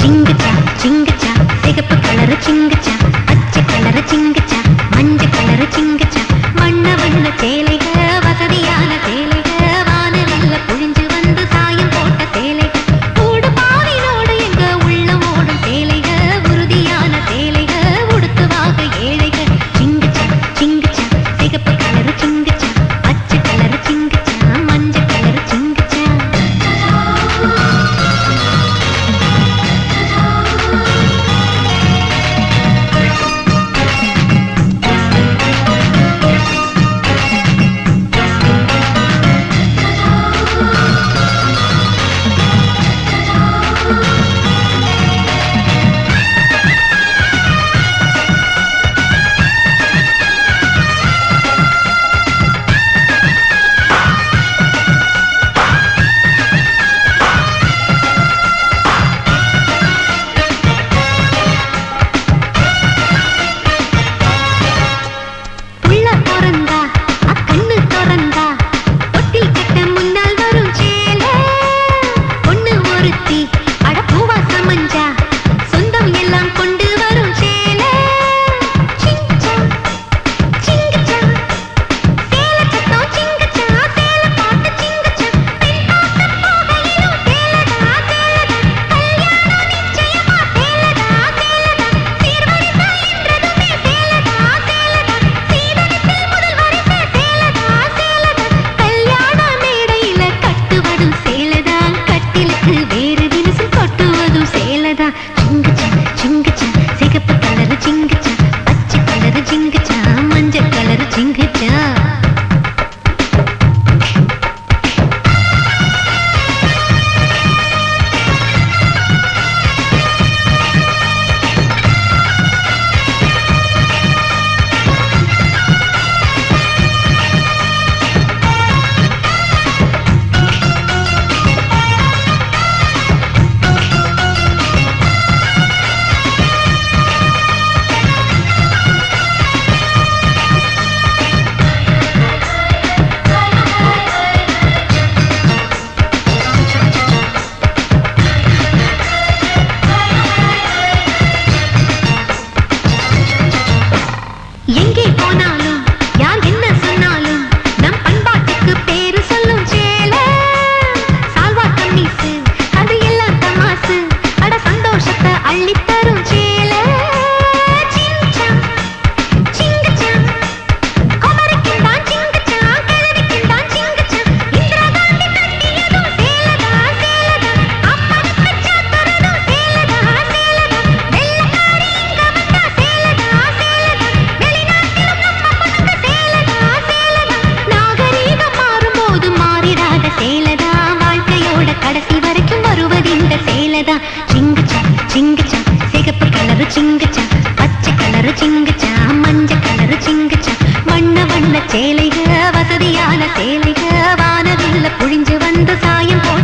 சிங்கச்சா சிங்கச்சா சிகப்பு கலரு சிங்கச்சா பச்சை கலரு சிங்கச்சா மஞ்சள் கலரு சிங்க சேலைக வசதியான சேலைக வானவில்ல புழிஞ்சு வந்து சாயம் போ